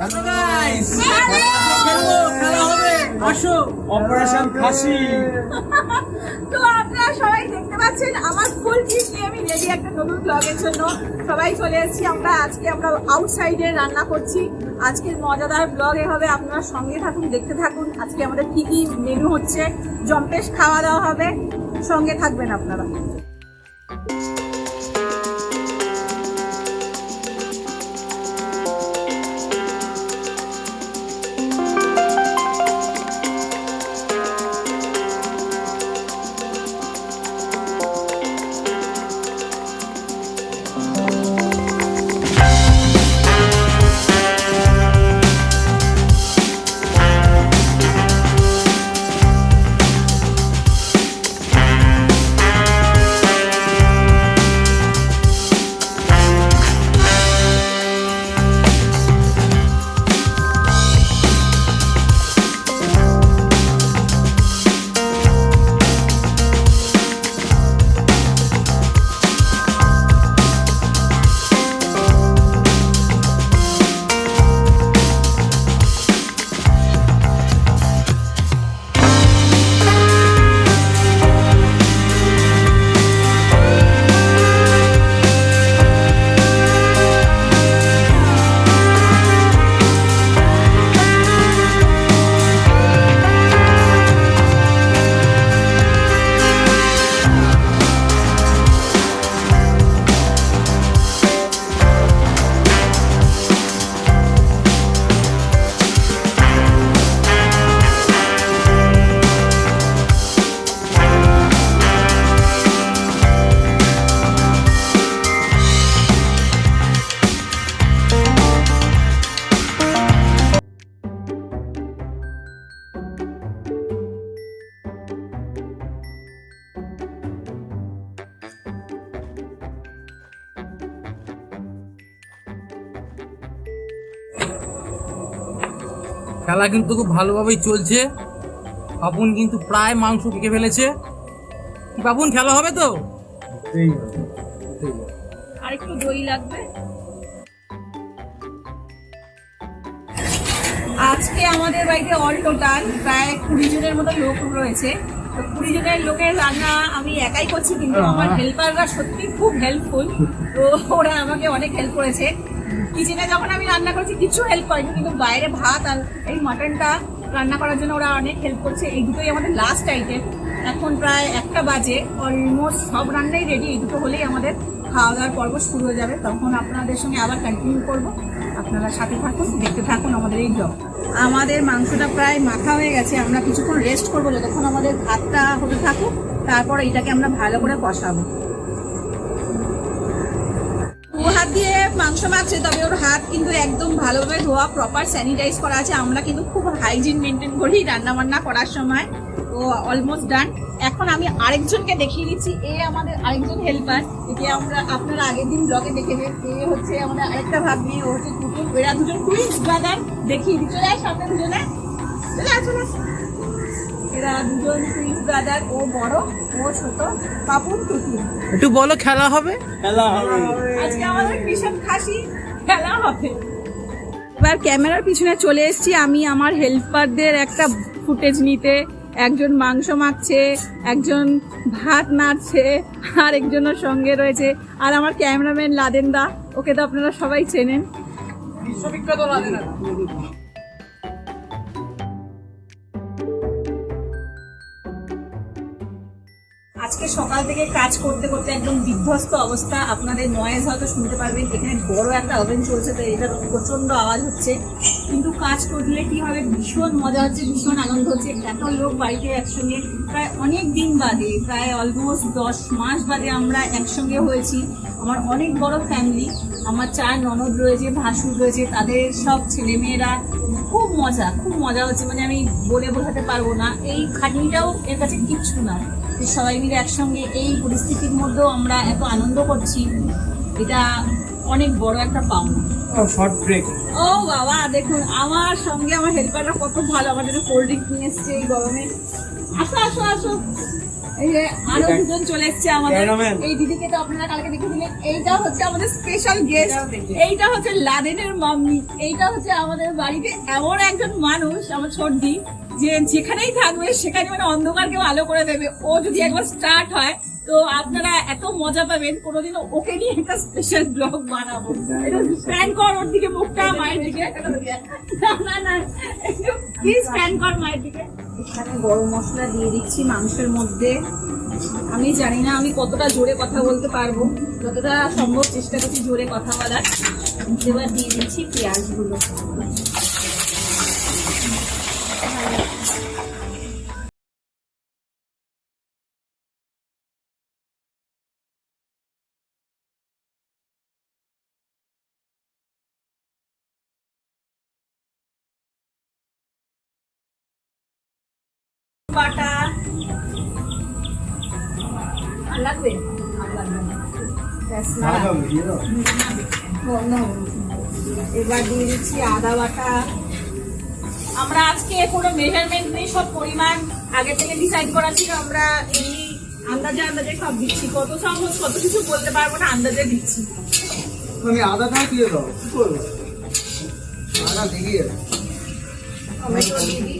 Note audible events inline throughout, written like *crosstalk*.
Hello guys খেলব খেলা হবে। আসো। অপারেশন ফাঁসি *laughs* তো আপনারা সবাই দেখতে পাচ্ছেন আমার ফুল নিয়ে আমি রেডি একটা নতুন ব্লগের জন্য। সবাই চলে এসেছি আমরা। আজকে আমরা আউটসাইডে রান্না করছি। আজকের মজাদার ব্লগে হবে আপনারা সঙ্গে থাকুন দেখতে থাকুন। আজকে আমাদের কি কি মেনু হচ্ছে জম্পেশ খাওয়া দাওয়া হবে সঙ্গে থাকবেন আপনারা। Bye. খেলা কিন্তু খুব ভালোভাবেই চলছে। বাপুন কিন্তু প্রায় মাংস কেটে ফেলেছে। কি বাপুন খেলা হবে তো? আর একটু দই লাগবে? আজকে আমাদের বাড়িতে অল টোটাল প্রায় কুড়ি জনের মতো লোক রয়েছে। তো কুড়ি জনের লোকের রান্না আমি একাই করছি কিন্তু আমার হেল্পাররা সত্যি খুব হেল্পফুল তো ওরা আমাকে অনেক হেল্প করেছে। কিচেনে যখন আমি রান্না করছি, কিছু হেল্প করেনি, কিন্তু বাইরে ভাত আর এই মাটনটা রান্না করার জন্য ওরা অনেক হেল্প করছে। এই দুটোই আমাদের লাস্ট আইটেম এখন প্রায় একটা বাজে অলমোস্ট সব রান্নাই রেডি এই দুটো হলেই আমাদের খাওয়া দাওয়ার পর্ব শুরু হয়ে যাবে। তখন আপনাদের সঙ্গে আবার কন্টিনিউ করব। আপনারা সাথে থাকুন, দেখতে থাকুন আমাদের এই ব্লগ আমাদের মাংসটা প্রায় মাখা হয়ে গেছে। আমরা কিছুক্ষণ রেস্ট করব, যতক্ষণ আমাদের ভাতটা হতে থাকুক, তারপর এটাকে আমরা ভালো করে কষাবো দু হাত দিয়ে মাংস মাখছে তবে ওর হাত কিন্তু একদম ভালোভাবে ধোয়া প্রপার স্যানিটাইজ করা আছে। আমরা কিন্তু খুব হাইজিন মেনটেন করি রান্না বান্না করার সময়। ও অলমোস্ট ডান এখন আমি আরেকজনকে দেখিয়ে দিচ্ছি। এ আমাদের আরেকজন হেল্পার একে আমরা আপনারা আগের দিন ব্লগে দেখে এ হচ্ছে আমাদের আরেকটা ভাগ্নি। ও হচ্ছে দুটো, এরা দুজন টুইন্স ব্রাদার দেখিয়ে দিচ্ছি। সামনে দুজনে। চলে আয়। এরা দুজন টুইন্স ব্রাদার ও বড় ও ছোট পাপুন টুকুর একটু বলো খেলা হবে? খেলা হবে। আজকে আমাদের ভীষণ খাসি খেলা হবে। এবার ক্যামেরার পিছনে চলে এসেছি আমি আমার হেল্পারদের একটা ফুটেজ নিতে। একজন মাংস মাখছে একজন ভাত নাড়ছে আর একজনের সঙ্গে রয়েছে। আর আমার ক্যামেরাম্যান লাদেন দা ওকে তো আপনারা সবাই চেনেন। বিশ্ববিখ্যাত লাগে আজকে সকাল থেকে কাজ করতে করতে একদম বিধ্বস্ত অবস্থা। আপনাদের নয়েজ হয়তো শুনতে পারবেন, এখানে বড় একটা ওভেন চলছে, তো এটা প্রচণ্ড আওয়াজ হচ্ছে। কিন্তু কাজ করলে কি হবে? ভীষণ মজা হচ্ছে, ভীষণ আনন্দ হচ্ছে। এত লোক বাড়িতে একসঙ্গে। প্রায় অনেক দিন বাদে, প্রায় অলমোস্ট দশ মাস বাদে আমরা একসঙ্গে হয়েছি। আমার অনেক বড় ফ্যামিলি আমার চার ননদ রয়েছে, ভাসুর রয়েছে, তাদের সব ছেলেমেয়েরা। খুব মজা খুব মজা হচ্ছে। মানে আমি বলে বোঝাতে পারব না, এই খাটনিটাও এর কাছে কিচ্ছু না। যে সবাই মিলে একসঙ্গে এই পরিস্থিতির মধ্যেও আমরা এত আনন্দ করছি এটা অনেক বড় একটা পাওনা। শর্ট ব্রেক ও বাবা দেখুন আমার সঙ্গে আমার হেল্পাররা কত ভালো আমার জন্য কোল্ড ড্রিঙ্ক নিয়ে এসছে এই গরমে। আসো আসো আসো। এই যে আরও দুজন চলে এসেছে আমাদের। এই দিদিকে তো আপনারা কালকে দেখেছিলেন এইটা হচ্ছে আমাদের স্পেশাল গেস্ট এইটা হচ্ছে লাদেনের মাম্মি। এইটা হচ্ছে আমাদের বাড়িতে এমন একজন মানুষ আমার ছোটদি। যে যেখানেই থাকবে, সেখানে মানে অন্ধকারকে ভালো করে দেবে ও যদি একবার স্টার্ট হয়, তো আপনারা এত মজা পাবেন। কোনোদিন ওকে নিয়ে একটা স্পেশাল ব্লগ বানাবো। এটা স্প্যান কর ওর দিকে, মুখটা মায়ের দিকে। না না প্লিজ কর মায়ের দিকে। এখানে গরম মশলা দিয়ে দিচ্ছি মাংসের মধ্যে। আমি জানি না আমি কতটা জোরে কথা বলতে পারব। যতটা সম্ভব চেষ্টা করছি জোরে কথা বলার। এবার দিয়ে দিচ্ছি পেঁয়াজগুলো। বাটা। লাগবে। এবার? দিয়ে দিচ্ছি আদা বাটা। আমরা আজকে কোনো মেজারমেন্ট নেই সব পরিমাণ আগে থেকে ডিসাইড করা ছিল। আমরা এই আন্দাজে আন্দাজে সব দিচ্ছি। কত চামচ কত কিছু বলতে পারব না আন্দাজে দিচ্ছি। আমি আদাটাও দিয়ে দাও কি করব? আদা টমেটো দিয়ে দিই।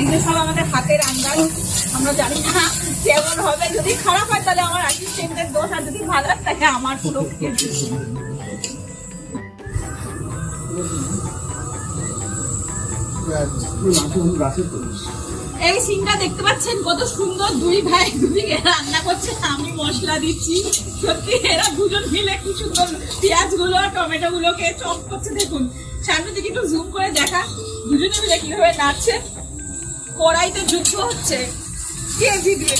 এগুলো সব আমাদের হাতের আন্দাজ। আমরা জানি না কেমন হবে। যদি খারাপ হয়, তাহলে আমার অ্যাসিস্ট্যান্টের দোষ। আর যদি ভালো হয়, তাহলে আমার পুরো এই সিনটা দেখতে পাচ্ছেন? কত সুন্দর দুই ভাই দুদিকে রান্না করছে। আমি মশলা দিচ্ছি। সত্যি, এরা দুজন মিলে কি সুন্দর পেঁয়াজগুলো আর টমেটো গুলোকে চপ করছে। দেখুন সামনে দিকে একটু জুম করে দেখা। দুজনে মিলে কীভাবে নাচছে। কড়াইতে যুদ্ধ হচ্ছে। কে জিতবে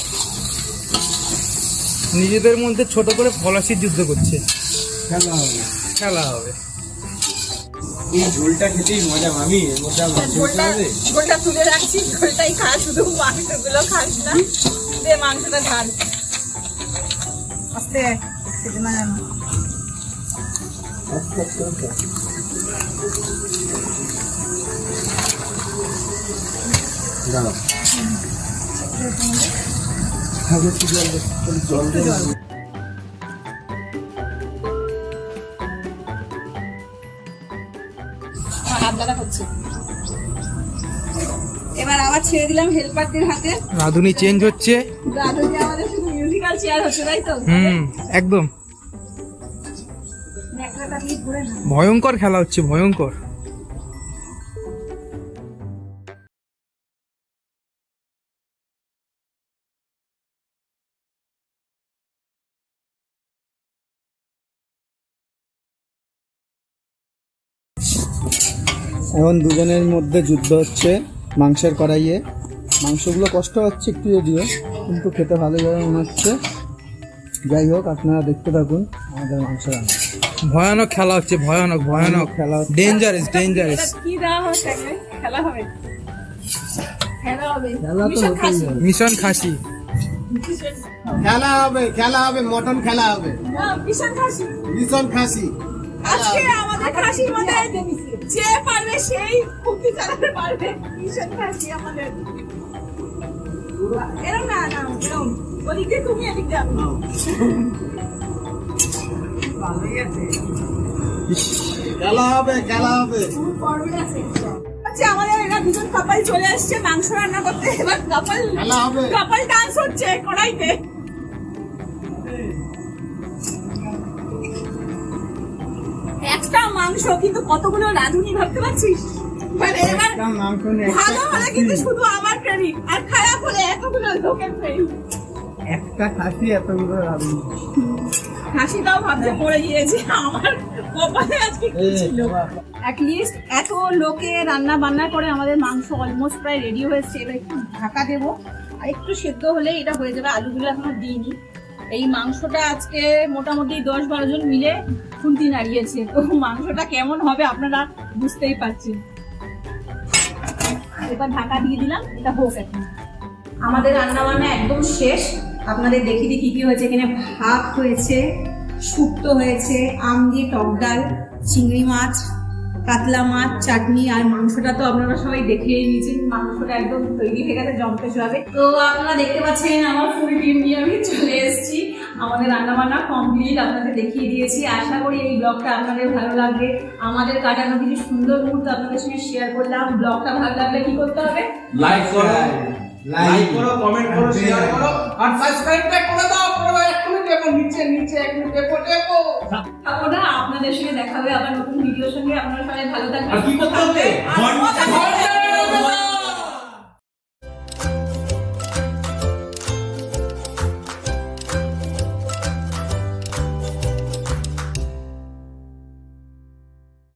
নিজেদের মধ্যে ছোট করে ফরাসির যুদ্ধ করছে। খেলা হবে। খেলা হবে। এই ঝোলটা খেতেই মজা মামি। দিতে ঝোলটা ঝোলটা তুলে রাখছি। ঝোলটাই খা শুধু মাংসগুলো খাস না। দে মাংসটা ঢাল আস্তে। সেটা না দাঁড়াও। জল জল হচ্ছে এবার আবার ছেড়ে দিলাম হেল্পারদের হাতে। রাঁধুনি চেঞ্জ হচ্ছে। রাধুনি আমাদের শুধু মিউজিক্যাল চেয়ার হচ্ছে তাই তো? হুম একদম। ভয়ঙ্কর খেলা হচ্ছে ভয়ঙ্কর। এখন দুজনের মধ্যে যুদ্ধ হচ্ছে মাংসের কড়াইয়ে। মাংসগুলো কষ্ট হচ্ছে একটু যদিও কিন্তু খেতে ভালো যাবে মনে হচ্ছে। যাই হোক আপনারা দেখতে থাকুন আমাদের মাংস রান্না। ভয়ানক খেলা হচ্ছে ভয়ানক ভয়ানক। খেলা হচ্ছে। ডেঞ্জারাস ডেঞ্জারাস কি দেওয়া তাহলে? খেলা হবে। খেলা হবে। খেলা তো মিশন খাসি। মিশন খাসি। খেলা হবে খেলা হবে মটন খেলা হবে। না, মিশন খাসি। ভীষণ খাসি। আজকে আমাদের খাসির মধ্যে যে পারবে সেই কুর্তি চালাতে পারবে। খাসি আমাদের। এরম না না এরম। ওদিকে তুমি এদিকে আমি খেলা হবে খেলা হবে। আচ্ছা আমাদের এরা দুজন কাপাল চলে আসছে মাংস রান্না করতে। এবার কাপাল কাপাল ডান্স হচ্ছে কড়াইতে। মাংস কিন্তু কতগুলো রাঁধুনি ভাবতে পারছিস? মানে এবার ভালো হলে কিন্তু শুধু আমার ক্রেডিট আর খারাপ হলে এতগুলো লোকের ক্রেডিট একটা খাসি এতগুলো রাঁধুনি। হাসিটাও ভাবতে পড়ে গিয়েছে আমার কপালে আজকে কি ছিল? অ্যাটলিস্ট এত লোকে রান্না বান্না করে আমাদের মাংস অলমোস্ট প্রায় রেডি হয়েছে এবার একটু ঢাকা দেবো আর একটু সেদ্ধ হলে এটা হয়ে যাবে। আলুগুলো এখনও দিইনি। এই মাংসটা আজকে মোটামুটি দশ বারো জন মিলে খুন্তি নাড়িয়েছে। তো মাংসটা কেমন হবে আপনারা বুঝতেই পারছেন। এবার ঢাকা দিয়ে দিলাম, এটা হোক এখন। আমাদের রান্না বান্না একদম শেষ। আপনাদের দেখিয়ে দিই কি কি হয়েছে। এখানে ভাত হয়েছে, শুক্তো হয়েছে, আম দিয়ে টক ডাল, চিংড়ি মাছ কাতলা মাছ চাটনি আর মাংসটা তো আপনারা সবাই দেখেই নিয়েছেন। মাংসটা একদম তৈরি হয়ে গেছে জম্পেশ হবে। তো আপনারা দেখতে পাচ্ছেন আমার ফুল টিম নিয়ে আমি চলে এসেছি। আমাদের রান্না বান্না কমপ্লিট আপনাদের দেখিয়ে দিয়েছি। আশা করি এই ব্লগটা আপনাদের ভালো লাগবে। আমাদের কাটানো কিছু সুন্দর মুহূর্ত আপনাদের সঙ্গে শেয়ার করলাম। ব্লগটা ভালো লাগলে কি করতে হবে? লাইক করো। লাইক করো কমেন্ট করো শেয়ার করো। আর সাবস্ক্রাইবটা করে দাও করে এক্ষুনি টেপো নিচে নিচে এক্ষুনি টেপো টেপো আপনাদের সঙ্গে দেখা হবে আবার নতুন ভিডিওর সঙ্গে আপনারা সবাই ভালো থাকবেন।